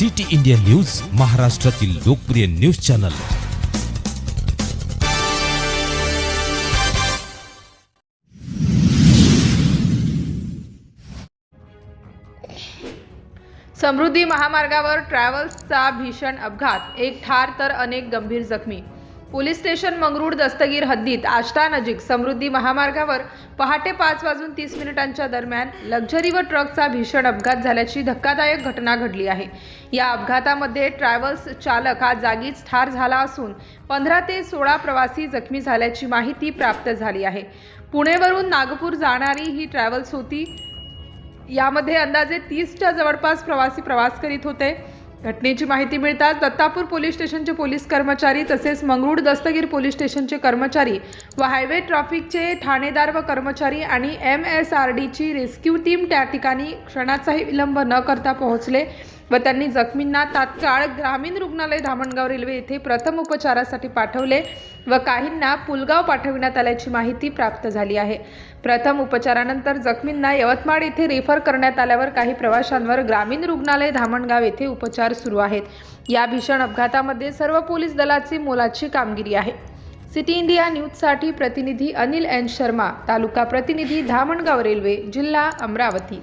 City India news महाराष्ट्रातील लोकप्रिय news channel. समृद्धी महामार्गावर ट्रॅव्हल्सचा भीषण अपघात. एक ठार तर अनेक गंभीर जखमी. पोलीस स्टेशन मंगरूळ दस्तगीर हद्दीत आष्टा नजीक समृद्धी महामार्गावर पहाटे पाच वाजून तीस मिनिटांच्या दरम्यान लक्झरी व ट्रकचा भीषण अपघात झाल्याची धक्कादायक घटना घडली आहे. या अपघातामध्ये ट्रॅव्हल्स चालक हा जागीच ठार झाला असून पंधरा ते सोळा प्रवासी जखमी झाल्याची माहिती प्राप्त झाली आहे. पुणेवरून नागपूर जाणारी ही ट्रॅव्हल्स होती. यामध्ये अंदाजे तीसच्या जवळपास प्रवासी प्रवास करीत होते. घटनेची माहिती मिळताच दत्तापूर पोलीस स्टेशनचे पोलीस कर्मचारी तसेच मंगरुळ दस्तगीर पोलीस स्टेशनचे कर्मचारी व हायवे ट्रॅफिकचे ठाणेदार व कर्मचारी आणि एम एस आर डीची रेस्क्यू टीम त्या ठिकाणी क्षणाचाही विलंब न करता पोहोचले. व त्यांनी जखमींना तात्काळ ग्रामीण रुग्णालय धामणगाव रेल्वे येथे प्रथम उपचारासाठी पाठवले व काहींना पुलगाव पाठविण्यात आल्याची माहिती प्राप्त झाली आहे. प्रथम उपचारानंतर जखमींना यवतमाळ येथे रेफर करण्यात आल्यावर काही प्रवाशांवर ग्रामीण रुग्णालय धामणगाव येथे उपचार सुरू आहेत. या भीषण अपघातामध्ये सर्व पोलीस दलाची मोलाची कामगिरी आहे. सिटी इंडिया न्यूजसाठी प्रतिनिधी अनिल एन शर्मा तालुका प्रतिनिधी धामणगाव रेल्वे जिल्हा अमरावती.